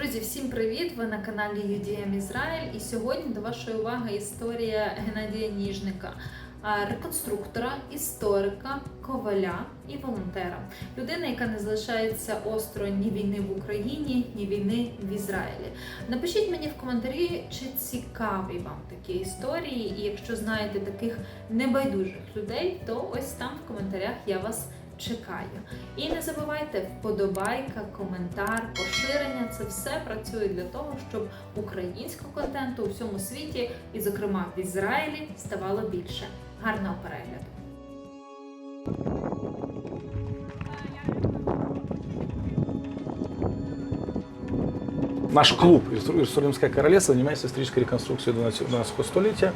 Друзі, всім привіт! Ви на каналі UDM Ізраїль. І сьогодні до вашої уваги історія Геннадія Ніжника, реконструктора, історика, коваля і волонтера. Людина, яка не залишається осторонь ні війни в Україні, ні війни в Ізраїлі. Напишіть мені в коментарі, чи цікаві вам такі історії, і якщо знаєте таких небайдужих людей, то ось там в коментарях я вас чекаю. І не забувайте, вподобайка, коментар, поширення це все працює для того, щоб українського контенту у всьому світі, і, зокрема, в Ізраїлі, ставало більше. Гарного перегляду! Наш клуб Иерусалимское королевство занимается исторической реконструкцией 12 столетия,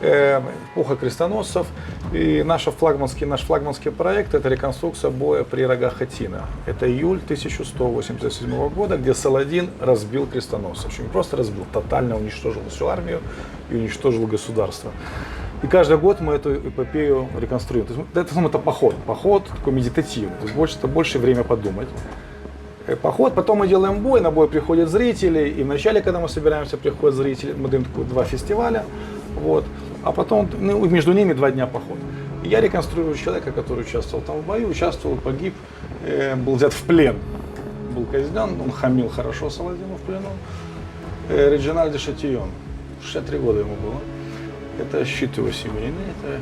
э, эпоха крестоносцев. И наш флагманский, наш флагманский проект – это реконструкция боя при рогах Хатина. Это июль 1187 года, где Саладин разбил крестоносцев. Не просто разбил, тотально уничтожил всю армию и уничтожил государство. И каждый год мы эту эпопею реконструируем. То есть это, это поход, поход такой медитативный. То есть больше, это больше время подумать поход, потом мы делаем бой, на бой приходят зрители, и вначале, когда мы собираемся, приходят зрители, мы даем два фестиваля, вот, а потом ну, между ними два дня поход. Я реконструирую человека, который участвовал там в бою, участвовал, погиб, э, был взят в плен, был казнен, он хамил хорошо Саладину в плену. Э, Реджинальд де Шатион, 63 года ему было. Это щит его семейный, это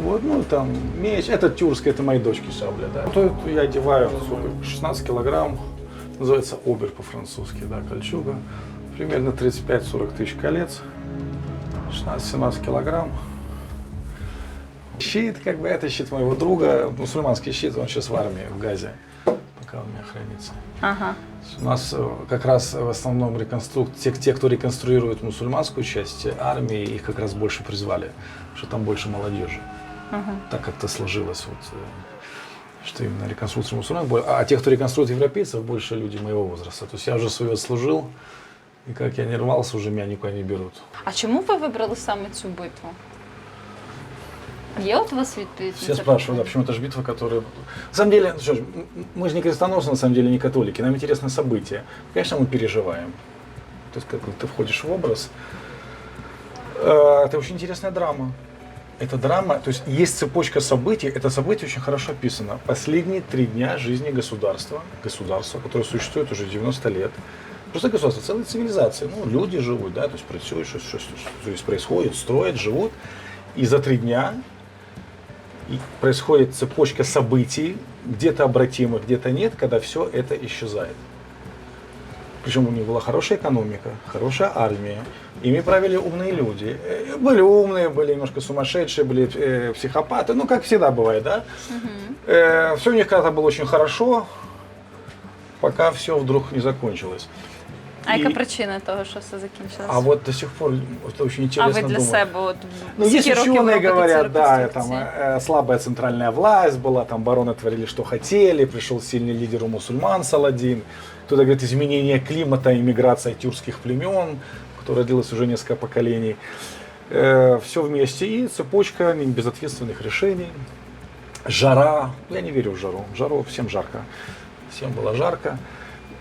вот, ну там меч, это тюркская, это моей дочки сабля, да. Вот эту я одеваю, сколько, 16 килограмм, называется обер по-французски, да, кольчуга. Примерно 35-40 тысяч колец, 16-17 килограмм. Щит, как бы, это щит моего друга, мусульманский щит, он сейчас в армии, в Газе, пока у меня хранится. Ага. У нас э, как раз в основном реконструк... те, те, кто реконструирует мусульманскую часть армии, их как раз больше призвали, что там больше молодежи. Ага. Так как-то сложилось, вот, э, что именно реконструкция мусульман, бо- а те, кто реконструирует европейцев, больше люди моего возраста. То есть я уже свое служил, и как я не рвался, уже меня никуда не берут. А чому ви вибрали саме цю битву? Є от у вас відповідь? на Все це спрашивают, питання? а почему это же битва, которая... На самом деле, ну что ж, м- мы же не крестоносцы, на самом деле, не католики. Нам интересны события. Конечно, мы переживаем. То есть, как бы ты входишь в образ. Э, Это очень интересная драма. Это драма, то есть есть цепочка событий, это событие очень хорошо описано. Последние три дня жизни государства, государства, которое существует уже 90 лет. Просто государство, целая цивилизация. Ну, люди живут, да, то есть працюют, что, что, что здесь происходит, строят, живут. И за три дня происходит цепочка событий, где-то обратимых, где-то нет, когда все это исчезает. Причем у них была хорошая экономика, хорошая армия, ими правили умные люди. Э, Были умные, были немножко сумасшедшие, были э, психопаты, ну как всегда бывает, да? все у них когда-то было очень хорошо, пока все вдруг не закончилось. А яка І- причина того, що все закінчилося? А вот до сих пор это очень А интересно ви для думать. себе от Ну, есть скільки років ученые робите говорят, цю да, реконструкцію? там э, слабая центральная власть была, там бароны творили, что хотели, пришел сильный лидер у мусульман Саладин. Кто-то говорит, изменение климата, иммиграция тюркских племен, которая длилась уже несколько поколений. все вместе и цепочка безответственных решений. Жара, я не верю в жару, жару всем жарко, всем было жарко.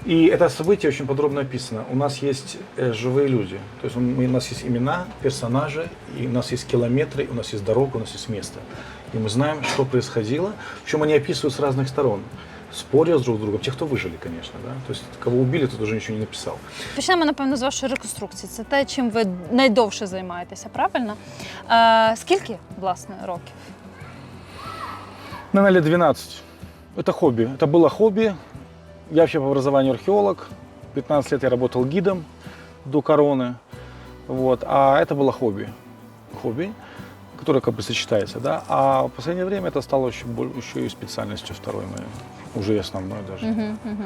И это событие очень подробно описано. У нас есть э, живые люди. То есть у нас есть имена, персонажи, и у нас есть километры, у нас есть дорога, у нас есть место. И мы знаем, что происходило. Причем они описывают с разных сторон Споря с друг с другом. Те, кто выжили, конечно. Да? То есть кого убили, тот уже ничего не написал. Почнемо, напевно, з вашої реконструкції. Це те, чим ви найдовше займаєтеся, правильно? Е, скільки, власне, років? Наверное, лет 12. Это хобби. Это было хобби. Я вообще по образованию археолог. 15 лет я работал гидом до короны. Вот. А это было хобби. Хобби, которое как бы сочетается. Да? А в последнее время это стало еще, боль- еще и специальностью второй моей. Уже и основной даже. Угу, угу.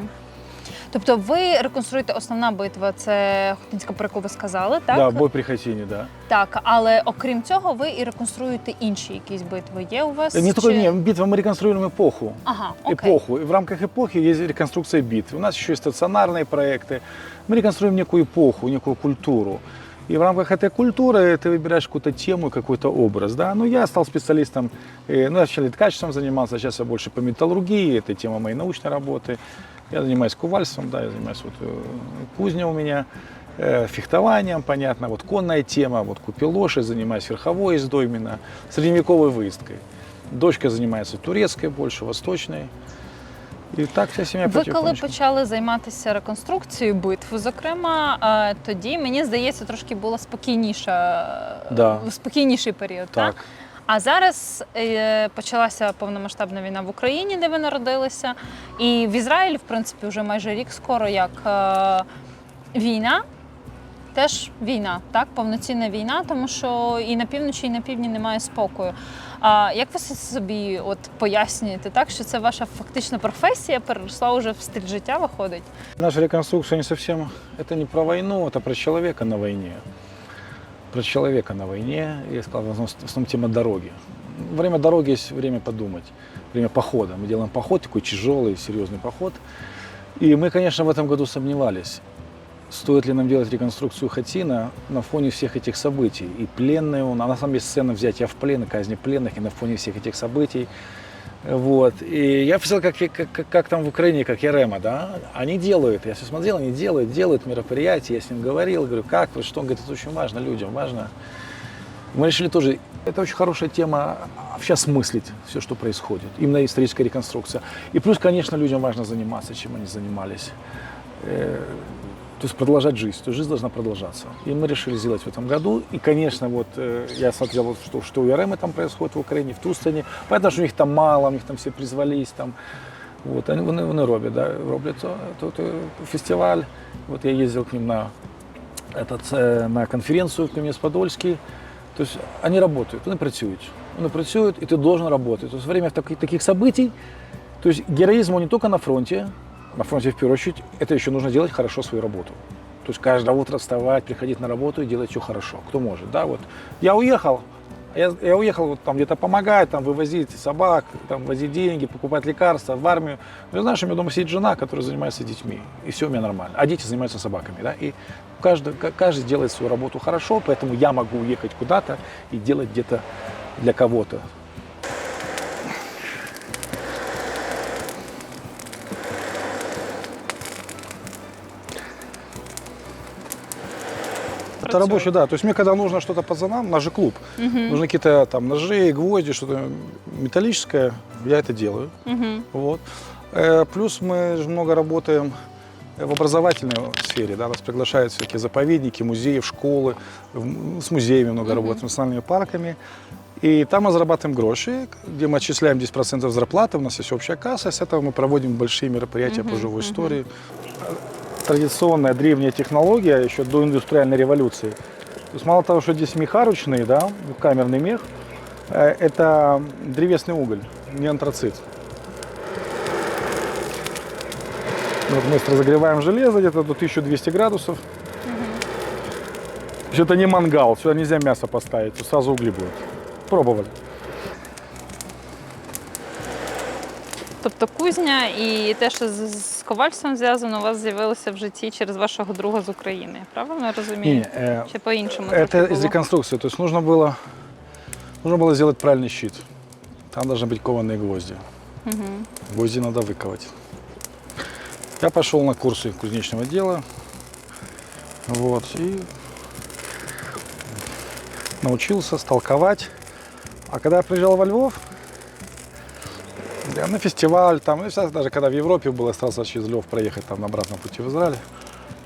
Тобто ви реконструюєте основна битва, це Хотинська, про яку ви сказали, так? Да, бой при Хатине, да. Так, але окрім цього, ви і реконструюєте інші якісь битви. Є у вас? Не только чи- не, битва, мы реконструируем эпоху. Ага, окей. эпоху. И в рамках эпохи есть реконструкция битв. У нас еще есть стационарные проекты. Мы реконструируем некую эпоху, некую культуру. И в рамках этой культуры ты выбираешь какую-то тему, какой-то образ. Да? Ну, я стал специалистом, э, ну, я вначале ткачеством занимался, сейчас я больше по металлургии, это тема моей научной работы. Я занимаюсь кувальством, да, я занимаюсь вот э, кузня у меня, э, фехтованием, понятно, вот конная тема, вот купил лошадь, занимаюсь верховой ездой именно, средневековой выездкой. Дочка занимается турецкой больше, восточной. І так вся сім'я Ви коли потихонечку. почали займатися реконструкцією битв, зокрема, е, тоді мені здається, трошки було спокійніша, Да. спокійніший період. Так. А зараз е, почалася повномасштабна війна в Україні, де ви народилися, і в Ізраїлі, в принципі, вже майже рік скоро як е, війна. Теж війна, так, повноцінна війна, тому що і на півночі, і на півдні немає спокою. А як ви собі от пояснюєте, так що це ваша фактично професія переросла вже в стиль життя виходить? Наша реконструкция не совсем, это не про войну, это про человека на войне. Про человека на войне, я сказал, в основном, в основном тема дороги. Время дороги есть время подумать, время похода. Мы делаем поход, такой тяжелый, серьезный поход. И мы, конечно, в этом году сомневались, стоит ли нам делать реконструкцию Хатина на фоне всех этих событий. И пленные он, а на самом деле сцена взятия в плен, казни пленных, и на фоне всех этих событий. Вот. И я представил, как, как, как, как там в Украине, как Ярема, да, они делают, я все смотрел, они делают, делают мероприятия, я с ним говорил, говорю, как вы, что, он говорит, это очень важно людям, важно. Мы решили тоже, это очень хорошая тема, сейчас мыслить все, что происходит, именно историческая реконструкция. И плюс, конечно, людям важно заниматься, чем они занимались. То есть продолжать жизнь, то есть жизнь должна продолжаться. И мы решили сделать в этом году. И, конечно, вот э, я смотрел, вот, что, что у Яремы там происходит в Украине, в Тустане. Понятно, что у них там мало, у них там все призвались, там, вот, они, вони, вони роблять, да, роблять то, то, то фестиваль. Вот я ездил к ним на, этот, э, на конференцию в Кам'янець-Подольський. То есть они работают, они працюють. Вони працюють, и ты должен работать. То есть время таких, таких событий, то есть героизм он не только на фронте, на фронте в первую очередь, это еще нужно делать хорошо свою работу. То есть каждое утро вставать, приходить на работу и делать все хорошо. Кто может, да, вот. Я уехал, я, я уехал вот там где-то помогать, там вывозить собак, там возить деньги, покупать лекарства в армию. Но я знаю, что у меня дома сидит жена, которая занимается детьми, и все у меня нормально. А дети занимаются собаками, да, и каждый, ка- каждый делает свою работу хорошо, поэтому я могу уехать куда-то и делать где-то для кого-то. Это рабочий, да. То есть мне когда нужно что-то пацанам, наш же клуб, нужны какие-то там ножи, гвозди, что-то металлическое, я это делаю. Угу. Вот. Э, Плюс мы же много работаем в образовательной сфере, да, нас приглашают всякие заповедники, музеи, школы, с музеями много работаем, с национальными парками. И там мы зарабатываем гроши, где мы отчисляем 10% зарплаты, у нас есть общая касса, с этого мы проводим большие мероприятия по живой истории. Традиционная древняя технология еще до индустриальной революции. То есть мало того, что здесь меха ручные, да, камерный мех, э, это древесный уголь, не антрацит. Вот мы разогреваем железо где-то до 1200 градусов. То есть это не мангал, сюда нельзя мясо поставить, сразу угли будут. Пробовали. Тобто кузня і те, що з, з ковальством зв'язано, у вас з'явилося в житті через вашого друга з України. Я Правильно розумію? Не, э, Чи по-іншому? это трохи из було? реконструкции. То есть нужно было, нужно было сделать правильный щит. Там должны быть кованые гвозди. Мгм. Гвозди надо выковать. Я пошел на курсы кузнечного дела. Вот, и научился столковать. А когда я приезжал во Львов, я на фестиваль, там, и сейчас даже когда в Европе был, я старался через Львов проехать там на обратном пути в Израиль.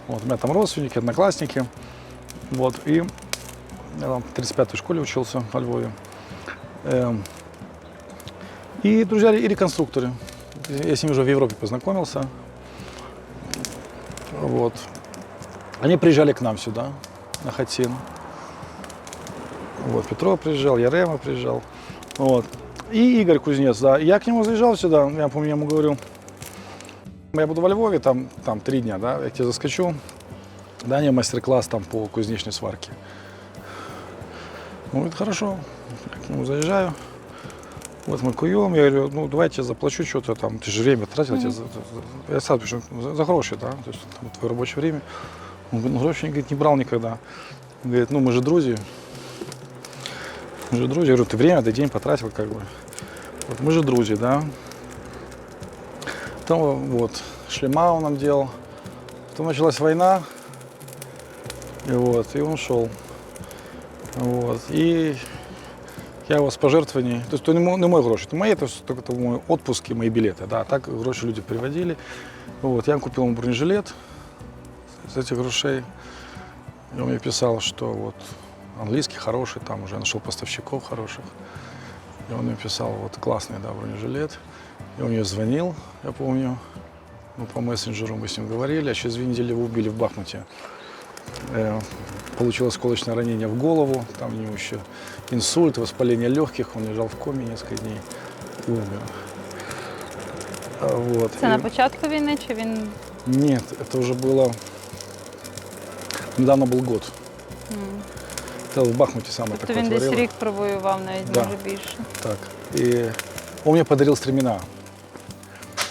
Вот, у меня там родственники, одноклассники. Вот, и я там в 35-й школе учился во Львове. Эм, и друзья, и реконструкторы. Я с ними уже в Европе познакомился. Вот. Они приезжали к нам сюда, на Хатин. Вот, Петров приезжал, Ярема приезжал. Вот. И Игорь Кузнец, да. Я к нему заезжал сюда, я помню, я ему говорю, я буду во Львове, там, там три дня, да, я тебе заскочу. Да, мне мастер-класс там по кузнечной сварке. Он говорит, хорошо. Я к нему заезжаю. Вот мы куем, я говорю, ну давайте я заплачу что-то там, ты же время тратил, я тебе за- за- я сам пишу, за, за гроши, да, то есть там, твое рабочее время. Он говорит, ну гроши говорит, не брал никогда. Он говорит, ну мы же друзья. Мы же друзья, я говорю, ты время, ты день потратил, как бы. Вот мы же друзья, да. Там вот, шлема он нам делал. Потом началась война, и вот, и он ушел. Вот, и я его с пожертвований, то есть это не мой, не мой гроши, это мои, это только это мой отпуск и мои билеты, да, так гроши люди приводили. Вот, я купил ему бронежилет с этих грошей, и он мне писал, что вот английский хороший, там уже нашел поставщиков хороших. И он мне писал, вот классный, да, бронежилет. И он мне звонил, я помню, ну, по мессенджеру мы с ним говорили, а через две недели его убили в Бахмуте. Э, получил осколочное ранение в голову, там у него еще инсульт, воспаление легких, он лежал в коме несколько дней и умер. А, Вот. Це на початку війни чи він Нет, это уже было... Недавно был год. Это в Бахмуте самое тобто такое він десь творило. рік провоював, навіть Да. може більше. Так. И он мне подарил стремена.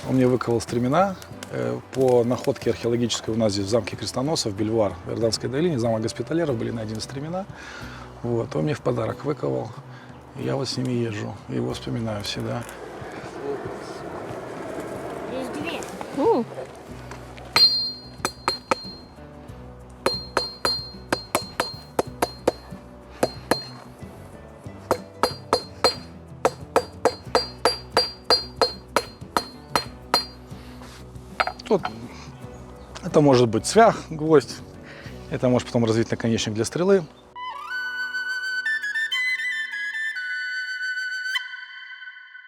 Он мне выковал стремена э, по находке археологической у нас здесь в замке Крестоносов, Бельвар, в Иорданской долине, замок госпиталеров были найдены стремена. Вот, он мне в подарок выковал. И я вот с ними езжу, и его вспоминаю всегда. Здесь две. У, Это может быть цвях, гвоздь. Это может потом развить наконечник для стрелы.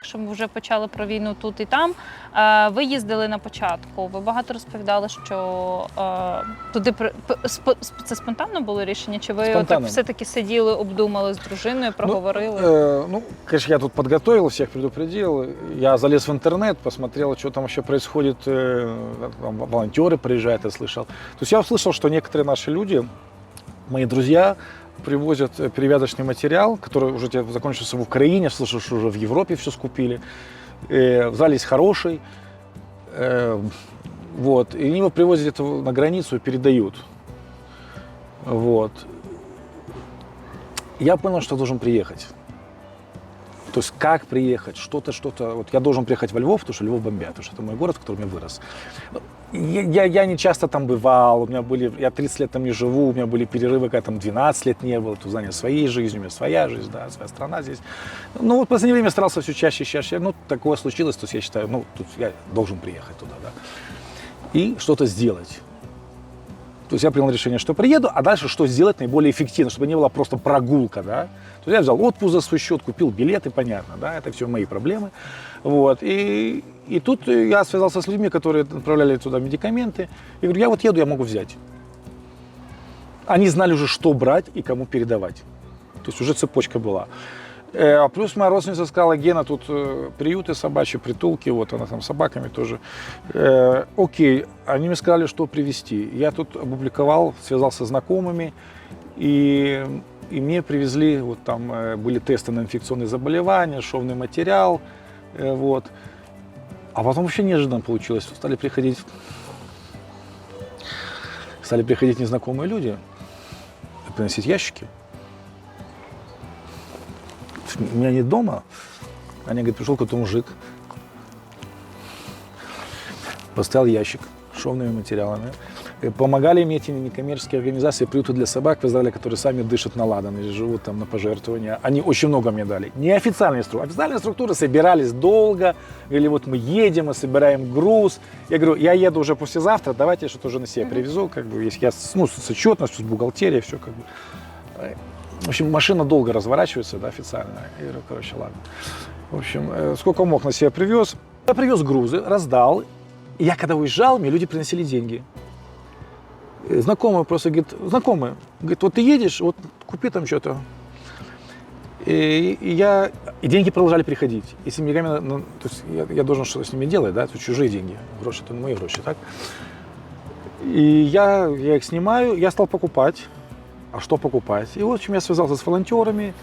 Якщо ми вже почали про війну тут і там. е, Ви їздили на початку. Ви багато розповідали, що е, туди при- п- сп- сп- це спонтанно було рішення? Чи ви так Спонтанно. все-таки сиділи, обдумали з дружиною, проговорили? Э, ну, конечно, я тут подготовил, всех предупредил. Я залез в интернет, посмотрел, что там вообще происходит. э, там волонтеры приезжают, я слышал. То есть я услышал, что некоторые наши люди, мои друзья, привозят э, перевязочный материал, который уже тебе закончился в Украине, слышал, что уже в Европе все скупили. Э, в зале есть хороший. Э, вот. И они его привозят это на границу и передают. Вот. Я понял, что должен приехать. То есть как приехать, что-то, что-то. Вот я должен приехать во Львов, потому что Львов бомбят, потому что это мой город, в котором я вырос. Я, я, не часто там бывал, у меня были, я 30 лет там не живу, у меня были перерывы, когда там 12 лет не было, тут занят своей жизнью, у меня своя жизнь, да, своя страна здесь. Ну вот в последнее время старался все чаще и чаще, ну такое случилось, то есть я считаю, ну тут я должен приехать туда, да. И что-то сделать. То есть я принял решение, что приеду, а дальше что сделать наиболее эффективно, чтобы не была просто прогулка, да. То есть я взял отпуск за свой счет, купил билеты, понятно, да, это все мои проблемы. Вот. И, и тут я связался с людьми, которые отправляли туда медикаменты. И говорю, я вот еду, я могу взять. Они знали уже, что брать и кому передавать. То есть уже цепочка была. Э, а плюс моя родственница сказала, Гена, тут э, приюты собачьи, притулки, вот она там с собаками тоже. Э, окей, они мне сказали, что привезти. Я тут опубликовал, связался с знакомыми, и, и мне привезли, вот там э, были тесты на инфекционные заболевания, шовный материал, э, вот. А потом вообще неожиданно получилось. Стали приходить, стали приходить незнакомые люди, приносить ящики. У меня нет дома. Они говорят, пришел какой-то мужик, поставил ящик шовными материалами. И помогали мне эти некоммерческие организации, приюты для собак в Израиле, которые сами дышат на ладан и живут там на пожертвования. Они очень много мне дали. Неофициальные структуры. Официальные структуры собирались долго. Или вот мы едем, мы собираем груз. Я говорю, я еду уже послезавтра, давайте я что-то уже на себе привезу. Как бы, если я ну, с отчетностью, с бухгалтерией, все как бы. В общем, машина долго разворачивается, да, официально. Я говорю, короче, ладно. В общем, э, сколько мог на себя привез. Я привез грузы, раздал. И я когда уезжал, мне люди приносили деньги. Э, Знакомые просто говорит, знакомые, говорит, вот ты едешь, вот купи там что-то. И, и я, и деньги продолжали приходить. И с деньгами, ну, то есть я, я должен что-то с ними делать, да, это чужие деньги, гроши, это не мои гроши, так? И я, я их снимаю, я стал покупать. А что покупать? И вот, в общем, я связался с волонтерами,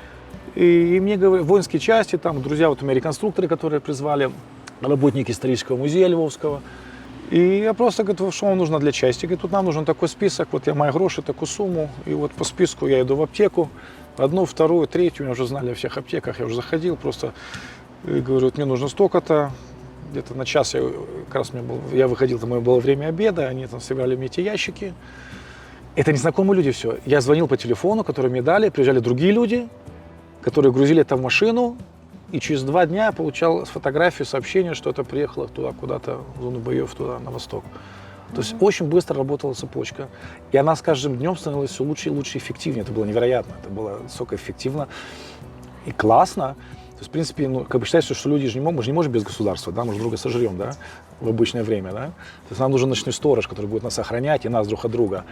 и, и мне говорят, воинские части, там, друзья, вот у меня реконструкторы, которые призвали, работники исторического музея Львовского. И я просто говорю, что вам нужно для части? Говорит, тут нам нужен такой список, вот я мои гроши, такую сумму, и вот по списку я иду в аптеку, одну, вторую, третью, меня уже знали о всех аптеках, я уже заходил, просто говорю, вот мне нужно столько-то, где-то на час, я, как раз меня был, я выходил, там было время обеда, они там собирали мне эти ящики. Это незнакомые люди все. Я звонил по телефону, который мне дали, приезжали другие люди, которые грузили это в машину, и через два дня я получал фотографию, сообщение, что это приехало туда, куда-то, в зону боев, туда, на восток. То есть очень быстро работала цепочка. И она с каждым днем становилась все лучше и лучше, эффективнее. Это было невероятно. Это было эффективно и классно. То есть, в принципе, ну, как бы считается, что люди же не могут, мы же не можем без государства, да, мы же друга сожрем, да, в обычное время, да. То есть нам нужен ночной сторож, который будет нас охранять и нас друг от друга.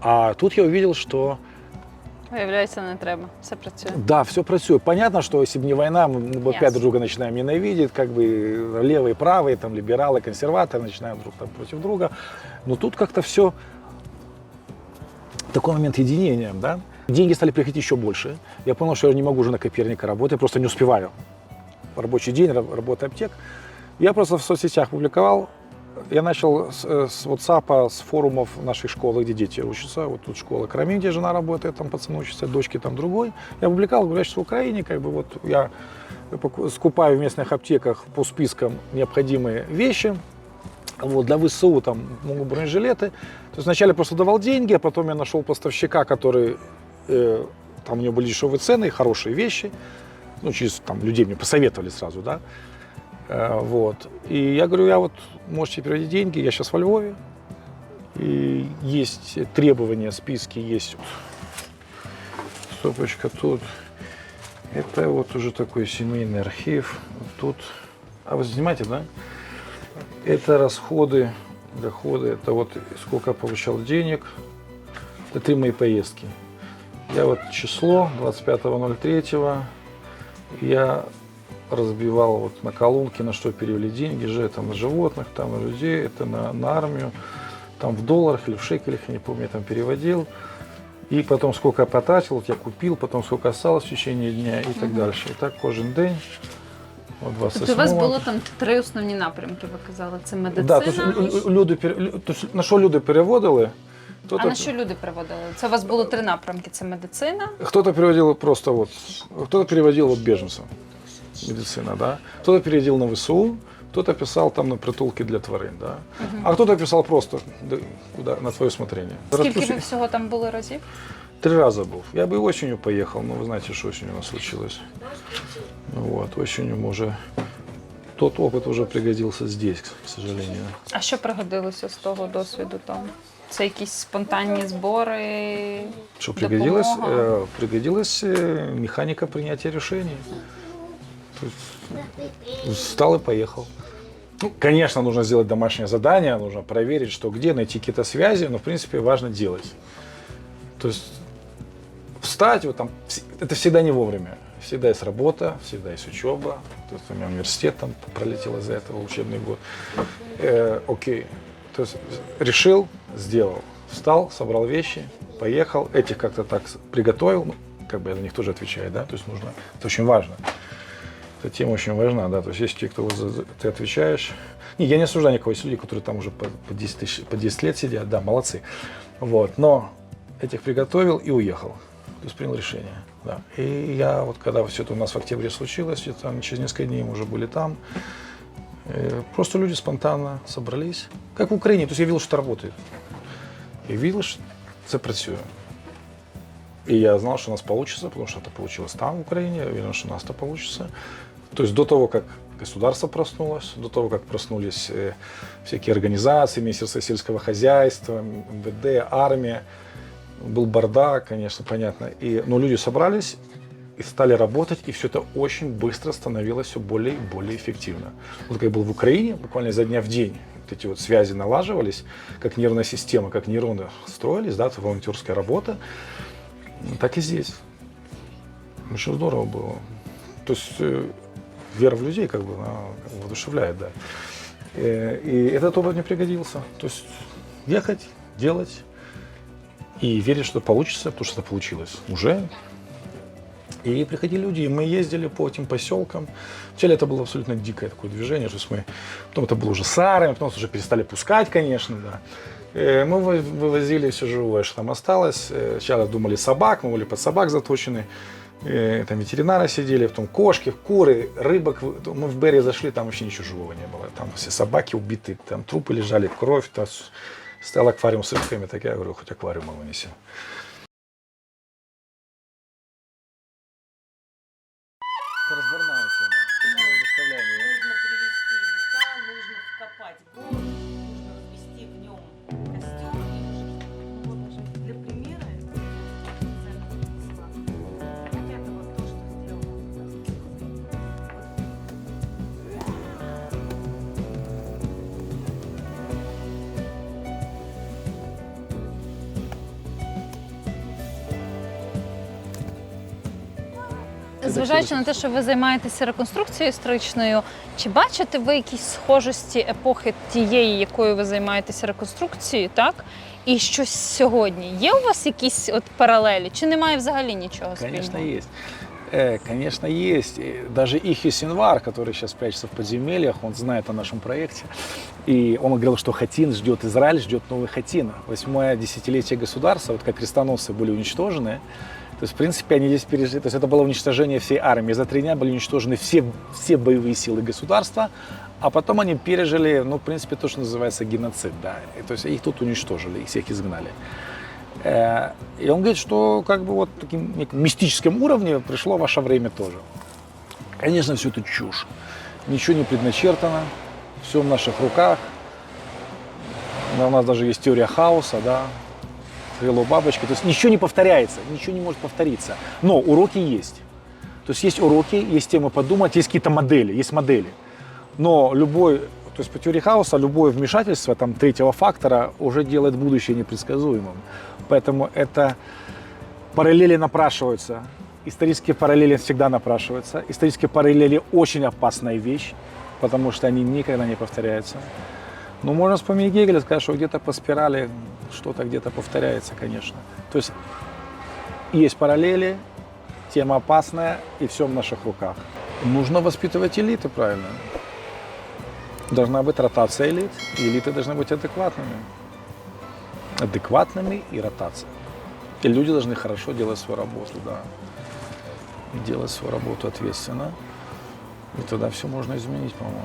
А тут я увидел, что Виявляється, не треба. Все працює. да, все працює. Понятно, что если бы не война, мы бы опять Ясно. друг друга начинаем ненавидеть, как бы левые, правые, там, либералы, консерваторы начинаем друг там, против друга. Но тут как-то все такой момент единения, да. Деньги стали приходить еще больше. Я понял, что я не могу уже на Коперника работать, я просто не успеваю. Рабочий день, раб- работа аптек. Я просто в соцсетях публиковал. я начал с, э, с WhatsApp, с форумов нашей школы, где дети учатся. Вот тут школа Крамин, где жена работает, там пацаны учатся, дочки там другой. Я публиковал, говорю, что в Украине, как бы вот я скупаю в местных аптеках по спискам необходимые вещи. Вот, для ВСУ там могут бронежилеты. То есть вначале просто давал деньги, а потом я нашел поставщика, который э, там у него были дешевые цены, хорошие вещи. Ну, через там людей мне посоветовали сразу, да. Э, вот. И я говорю, я вот можете переводить деньги, я сейчас во Львове. И есть требования, списки есть. Стопочка тут. Это вот уже такой семейный архив. Тут. А вы занимаете, да? Это расходы, доходы. Это вот сколько получал денег. Это три мои поездки. Я вот число 25.03 я разбивал вот на колонки, на что перевели деньги, же это на животных, там на людей, это на, на армию, там в долларах или в шекелях, я не помню, я там переводил. И потом сколько я потратил, вот я купил, потом сколько осталось в течение дня и так дальше. І так кожен день. От 27 Тобто у вас було там три основні напрямки, ви казали. Це медицина. Да, то, есть, люди, пере- лю- то есть, на що люди переводили, то А на що люди переводили? Це у вас було три напрямки: це медицина, Кто-то переводил просто вот, кто-то переводил вот беженцам, медицина, да, кто-то переводил на ВСУ, кто-то писал там на притулки для тварин, да, а кто-то писал просто да, куда, на твое усмотрение. Скільки Распусти- ви всього там були разів? Три раза был. Я бы и осенью поехал, но вы знаете, что осенью у нас случилось. Вот, осенью мы уже... Тот опыт уже пригодился здесь, к сожалению. А що пригодилося з того досвіду там? Це якісь спонтанні збори. Что пригодилось? Допомога. Э, пригодилась э, механика принятия решений. Встал и поехал. Ну, конечно, нужно сделать домашнее задание, нужно проверить, что где, найти какие-то связи, но, в принципе, важно делать. То есть встать, вот там, это всегда не вовремя. Всегда есть работа, всегда есть учеба. То есть у меня университет там пролетел из-за этого учебный год. Э, окей. То есть решил, сделал. Встал, собрал вещи, поехал. Этих как-то так приготовил. Ну, как бы я за них тоже отвечаю, да. То есть нужно, это очень важно. Эта тема очень важна, да. То есть есть те, кто за- ты отвечаешь. Не, я не осуждаю никого, есть люди, которые там уже по, по 10, тысяч- по 10 лет сидят, да, молодцы. Вот, но этих приготовил и уехал. То есть принял решение. Да. И я вот когда все это у нас в октябре случилось, и там через несколько дней мы уже были там, э, просто люди спонтанно собрались, как в Украине. То есть я видел, что работает. И видел, что это. И я знал, что у нас получится, потому что это получилось там, в Украине. Я уверен, что у нас это получится. То есть до того, как государство проснулось, до того, как проснулись э, всякие организации, Министерство сельского хозяйства, МВД, армия, был бардак, конечно, понятно. И, но люди собрались и стали работать, и все это очень быстро становилось все более и более эффективно. Вот как я был в Украине, буквально изо дня в день вот эти вот связи налаживались, как нервная система, как нейроны строились, да, это волонтерская работа. Ну, Так и здесь. Очень здорово было. То есть э, вера в людей как бы, воодушевляет, да. Э, И этот опыт мне пригодился. То есть ехать, делать и верить, что получится, потому что это получилось уже. И приходили люди, и мы ездили по этим поселкам. Вначале это было абсолютно дикое такое движение, то есть мы, потом это было уже с армией, потом уже перестали пускать, конечно, да. Э, Мы вы- вывозили все живое, что там осталось. Э, Сначала думали собак, мы были под собак заточены. Э, Там ветеринары сидели, потом кошки, куры, рыбок. Мы в Берри зашли, там вообще ничего живого не было. Там все собаки убиты, там трупы лежали, кровь. Там с- стоял аквариум с рыбками, так я говорю, хоть аквариум мы вынесем. Зважаючи на те, що ви займаєтеся реконструкцією історичною, чи бачите ви якісь схожості епохи тієї, якою ви займаєтеся реконструкцією, так? І щось сьогодні? Є у вас якісь от паралелі? Чи немає взагалі нічого Конечно, спільного? есть. Э, Конечно, есть. И Даже Ихи Синвар, который сейчас прячется в подземельях, он знает о нашем проекте. И он говорил, что Хатин ждет Израиль, ждет новый Хатин. Восьмое десятилетие государства, вот как крестоносцы были уничтожены, то есть, в принципе, они здесь пережили, то есть это было уничтожение всей армии. За три дня были уничтожены все, все боевые силы государства, а потом они пережили, ну, в принципе, то, что называется геноцид, да. И, то есть их тут уничтожили, их всех изгнали. Э, И он говорит, что как бы вот таким неким мистическом уровне пришло ваше время тоже. Конечно, все это чушь. Ничего не предначертано, все в наших руках. У нас даже есть теория хаоса, да, крыло бабочки. То есть ничего не повторяется, ничего не может повториться. Но уроки есть. То есть есть уроки, есть темы подумать, есть какие-то модели, есть модели. Но любой, то есть по теории хаоса, любое вмешательство там, третьего фактора уже делает будущее непредсказуемым. Поэтому это параллели напрашиваются. Исторические параллели всегда напрашиваются. Исторические параллели очень опасная вещь, потому что они никогда не повторяются. Ну, можно вспомнить Гегеля сказать, что где-то по спирали что-то где-то повторяется, конечно. То есть есть параллели, тема опасная, и все в наших руках. Нужно воспитывать элиты, правильно. Должна быть ротация элит, и элиты должны быть адекватными. Адекватными и ротация. И люди должны хорошо делать свою работу, да. Делать свою работу ответственно. И тогда все можно изменить, по-моему.